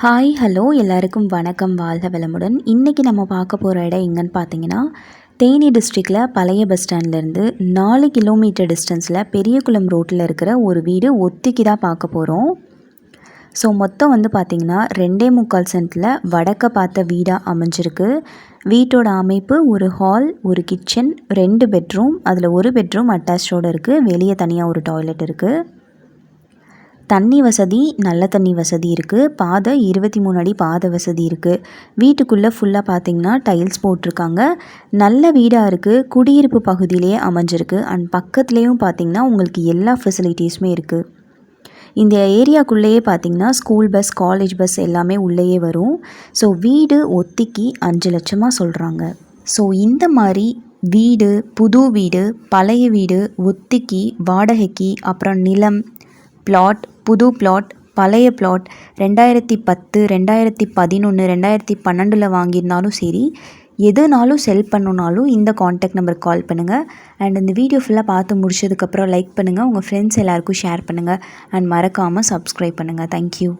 Hi hello எல்லாருக்கும் வணக்கம். வாழ்க வளமுடன். இன்றைக்கி நம்ம பார்க்க போகிற இடம் எங்கன்னு பார்த்தீங்கன்னா தேனி டிஸ்ட்ரிக்டில் பழைய பஸ் ஸ்டாண்ட்லேருந்து நாலு கிலோமீட்டர் டிஸ்டன்ஸில் பெரியகுளம் ரோட்டில் இருக்கிற ஒரு வீடு ஒத்திக்கு தான் பார்க்க போகிறோம் ஸோ மொத்தம் வந்து பார்த்திங்கன்னா ரெண்டே முக்கால் சென்ட்டில் வடக்க பார்த்த வீடாக அமைஞ்சிருக்கு. வீட்டோட அமைப்பு ஒரு ஹால் ஒரு கிச்சன் ரெண்டு பெட்ரூம் அதில் ஒரு பெட்ரூம் அட்டாச்சோடு இருக்குது வெளியே தனியாக ஒரு டாய்லெட் இருக்குது தண்ணி வசதி நல்ல தண்ணி வசதி இருக்குது பாதை இருபத்தி மூணு அடி பாதை வசதி இருக்குது வீட்டுக்குள்ளே ஃபுல்லாக பார்த்திங்கன்னா டைல்ஸ் போட்டிருக்காங்க. நல்ல வீடாக இருக்குது குடியிருப்பு பகுதியிலேயே அமைஞ்சிருக்கு. அண்ட் பக்கத்துலேயும் பார்த்திங்கன்னா உங்களுக்கு எல்லா ஃபெசிலிட்டிஸுமே இருக்குது இந்த ஏரியாக்குள்ளேயே பார்த்திங்கன்னா ஸ்கூல் பஸ் காலேஜ் பஸ் எல்லாமே உள்ளேயே வரும். ஸோ வீடு ஒத்திக்கி அஞ்சு லட்சமாக சொல்கிறாங்க ஸோ இந்த மாதிரி வீடு புது வீடு பழைய வீடு ஒத்திக்கி வாடகைக்கு அப்புறம் நிலம் பிளாட் புது பிளாட் பழைய பிளாட் ரெண்டாயிரத்தி பத்து ரெண்டாயிரத்தி பதினொன்று ரெண்டாயிரத்தி பன்னெண்டில் வாங்கியிருந்தாலும் சரி எதுனாலும் செல் பண்ணுனாலும் இந்த காண்டாக்ட் நம்பருக்கு கால் பண்ணுங்கள் அண்ட் இந்த வீடியோ ஃபுல்லாக பார்த்து முடிச்சதுக்கப்புறம் லைக் பண்ணுங்கள் உங்கள் ஃப்ரெண்ட்ஸ் எல்லாேருக்கும் ஷேர் பண்ணுங்கள் அண்ட் மறக்காமல் சப்ஸ்கிரைப் பண்ணுங்கள் தேங்க்யூ